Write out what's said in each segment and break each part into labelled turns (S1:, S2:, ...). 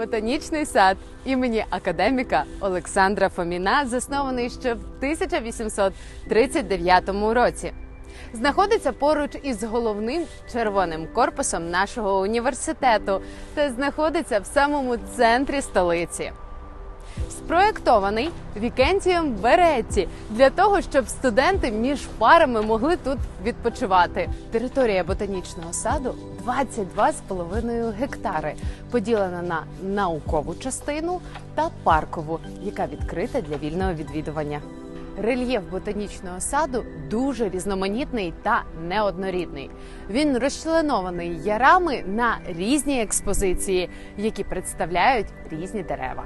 S1: Ботанічний сад імені академіка Олександра Фоміна, заснований ще в 1839 році. Знаходиться поруч із головним червоним корпусом нашого університету та знаходиться в самому центрі столиці. Спроєктований Вікентієм Беретті для того, щоб студенти між парами могли тут відпочивати. Територія ботанічного саду 22,5 гектари, поділена на наукову частину та паркову, яка відкрита для вільного відвідування. Рельєф ботанічного саду дуже різноманітний та неоднорідний. Він розчленований ярами на різні експозиції, які представляють різні дерева.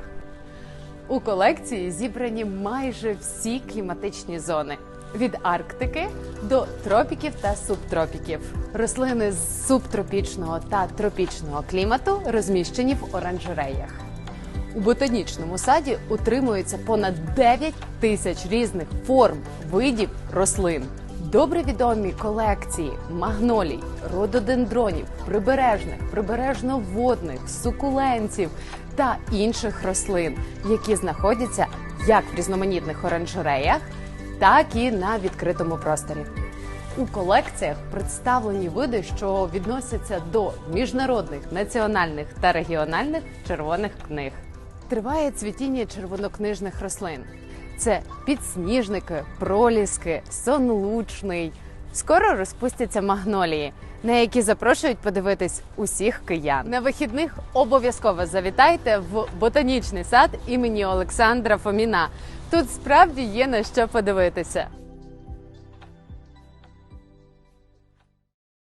S1: У колекції зібрані майже всі кліматичні зони від Арктики до тропіків та субтропіків. Рослини з субтропічного та тропічного клімату розміщені в оранжереях. У ботанічному саді утримується понад 9 тисяч різних форм видів рослин. Добре відомі колекції магнолій, рододендронів, прибережних, прибережно-водних, сукулентів та інших рослин, які знаходяться як в різноманітних оранжереях, так і на відкритому просторі. У колекціях представлені види, що відносяться до міжнародних, національних та регіональних червоних книг. Триває цвітіння червонокнижних рослин. Це підсніжники, проліски, сонлучний. Скоро розпустяться магнолії, на які запрошують подивитись усіх киян. На вихідних обов'язково завітайте в ботанічний сад імені Олександра Фоміна. Тут справді є на що подивитися.